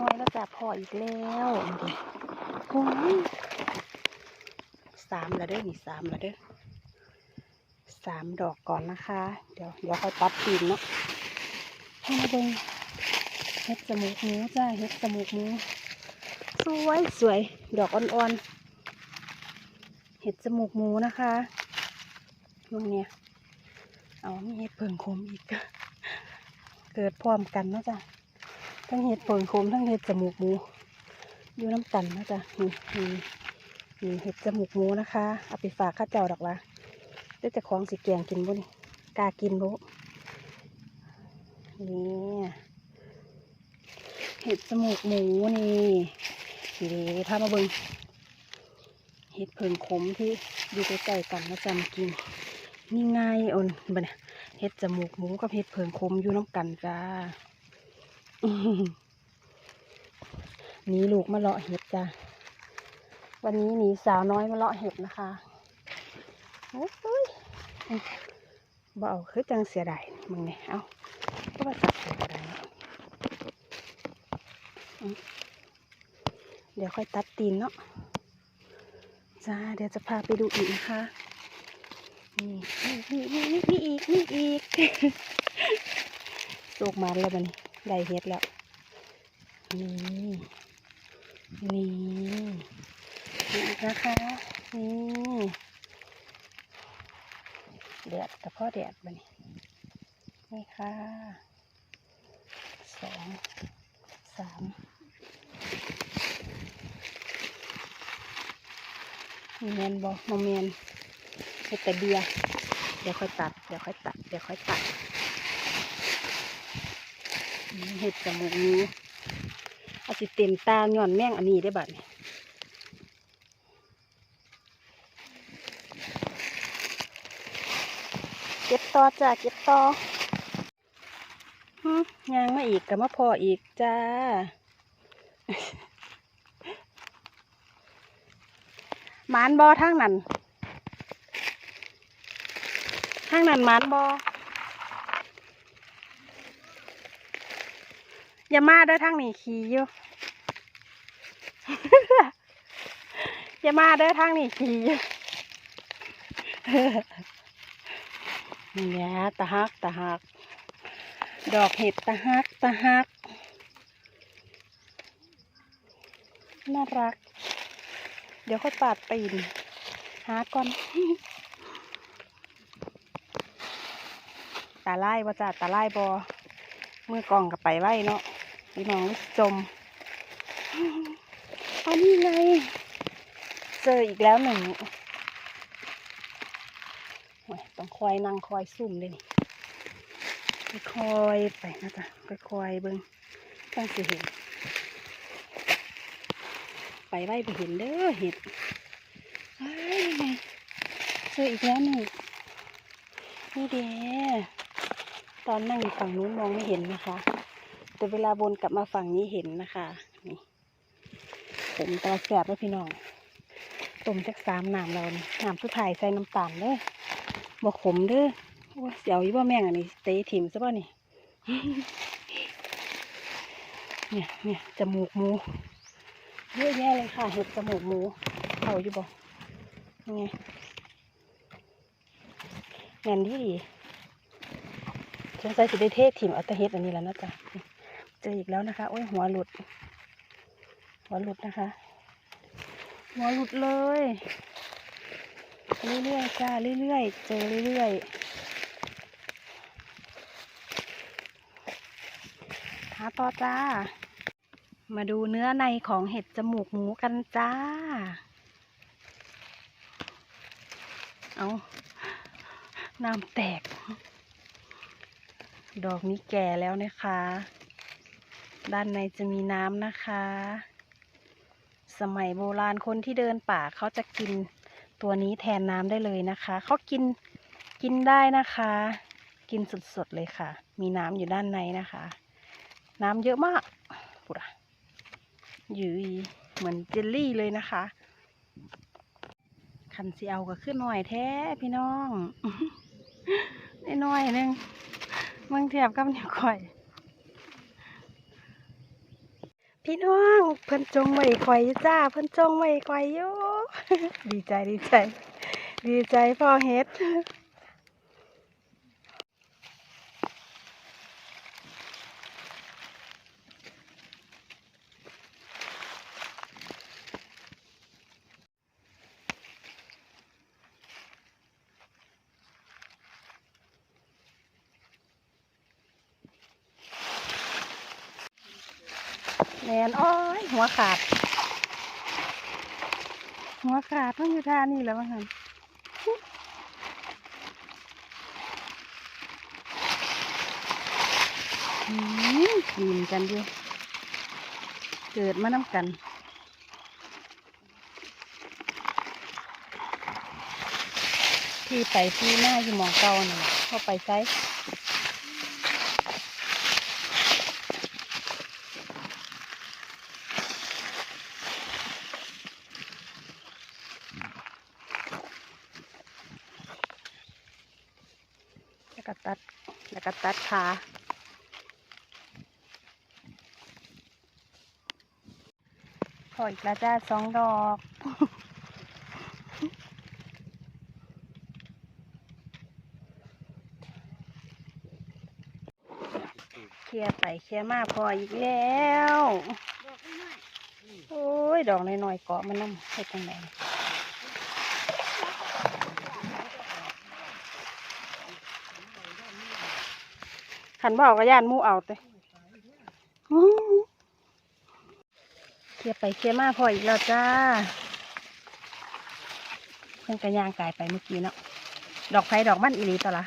น้อยแล้วจ้ะพออีกแล้วโอ้ยสามแล้วเด้อนี่สามแล้วเด้อสามดอกก่อนนะคะ เดี๋ยวเดี๋ยวค่อยตัดตีนเนาะให้มาเบิ่งเฮ็ดจมูกหมูจ้าเฮ็ดจมูกหมูสวยสวยดอกอ่อนๆเห็ดจมูกหมูนะคะตรงเนี้ยเอามีเห็ดเผิงคมอีก เกิดพร้อมกันนะจ้ะ ทั้งเห็ดเผิงโคมทั้งเห็ดจมูกหมูอยู่น้ำกันนะจ๊ะนี่นี่นี่เห็ดจมูกหมูนะคะเอาไปฝากข้าเจ้าดอกละได้จะของสีแกงกินบุนี่กากินบุนี่เห็ดจมูกหมูนี่นี่พามาเบิงเห็ดเผิงขมที่อยู่ใกล้ๆกันนะจ๊ะกินนี่ไงอ่อนบัดนเห็ดจมูกหมูกับเห็ดเผิงขมอยู่น้ำกันจ้า นีลูกมาเลาะเห็ดจ้ะ วันนี้หนีสาวน้อยมาเลาะเห็ดนะคะ โอ้ยบ่เอาคือจังเสียดายมึงเนี่ยเอาก็ว่าจับเสียดายเดี๋ยวค่อยตัดตีนเนาะ จ้า เดี๋ยวจะพาไปดูอีกนะคะ นี่นี่นี่นี่อีก นี่อีกโลกมันแล้วมันนี่ ได้เฮ็ดแล้วนี่นี่นี่นะคะนี่แดดแต่พ่อแดดมันนี่นี่ค่ะสองสามมีแมนบอกมเมนเฮ็ดแต่เบียเดี๋ยวค่อยตัด เดี๋ยวค่อยตัด เดี๋ยวค่อยตัด เห็ดจมูกหมูเอาสิเต็มตาหย่อนแม่งอันนี้ได้บัดนี้เก็บต่อจ้าเก็บต่อหึยางมาอีกกับมาพออีกจ้าหมานบอทางนั้นทางนั้นหมานบอ อย่ามาเด้อทางนี้ขี่อยู่ อย่ามาเด้อทางนี้ขี่อยู่นี่แหละตะฮักตะฮัก ดอกเห็ดตะฮักตะฮัก น่ารัก เดี๋ยวค่อยปาดปีนหาก่อน ตาไล่บ่จ้าตาไล่บอมือกองกับไปไว้เนาะ พี่น้องจมอันนี้ไงเจออีกแล้วหนึ่งต้องคอยนั่งคอยซุ่มเลยนี่คอยไปนะจ๊ะคอยเบิ้งตั้งสิเห็น ไปไว้ไปเห็นเด้อเห็ดอ้ายนี่ไงเจออีกแล้วหนึ่งนี่เด้ตอนนั่งอยู่ฝั่งนู้นมองไม่เห็นนะคะ แต่เวลาวนกลับมาฝั่งนี้เห็นนะคะนี่ผมตาแสบแล้วพี่น้องต้มจักสามน้ำเรานี่น้ำสุดท้ายใส่น้ำตาลเด้อบ่ขมเด้อโอ้เสียวยู่บ่แม่งอันนี้เตะถิ่มซะบ่นี่เนี่ยเนี่ยจมูกหมูเยอะแยะเลยค่ะเห็ดจมูกหมูเขาอยู่บ่ยังไงแน่นที่ดีสงสัยจะได้เทศถิ่มเอาแต่เห็ดอันนี้แล้วนะจ๊ะ เจออีกแล้วนะคะ โอ้ยหัวหลุด หัวหลุดนะคะ หัวหลุดเลย เรื่อยๆจ้าเรื่อยๆ เจอเรื่อยๆหาต่อจ้า มาดูเนื้อในของเห็ดจมูกหมูกันจ้า เอาน้ำแตก ดอกนี้แก่แล้วนะคะ ด้านในจะมีน้ำนะคะ สมัยโบราณคนที่เดินป่าเขาจะกินตัวนี้แทนน้ำได้เลยนะคะ เขากินกินได้นะคะ กินสดๆเลยค่ะ มีน้ำอยู่ด้านในนะคะ น้ำเยอะมากปุระยืยเหมือนเจลลี่เลยนะคะ คันสีเอาก็ขึ้นหน่อยแท้พี่น้องน้อยๆหนึงมึงเทียบกับนิ้วก้อย พี่น้องเพิ่นจงไว้ข่อยอยจ้า เพิ่นจงไว้ข่อยอยู่ดีใจดีใจ ดีใจพ่อเฮ็ด แมนอ้อยหัวขาด หัวขาดต้องอยู่ท่านี่แล้วมั้งคันอืมกินกันอยู่เกิดมาน้ำกันที่ไปที่หน้าอยู่หมองเก่าน่ะเข้าไปไซ ก็ตัดแล้วก็ตัดขาขออีกแล้วจ้าสองดอกเคลียร์ไปเคลียร์มาพออีกแล้ว โอ้ย ดอกน้อยๆเกาะมันน้ำเฮ็ดจังได ขันบอกระย่านมูเอาเต้เคลียไปเคลียมาพออีกแล้วจ้าเพิ่งกระยางกายไปเมื่อกี้เนาะดอกไผ่ดอกมันอีหลีต่อละ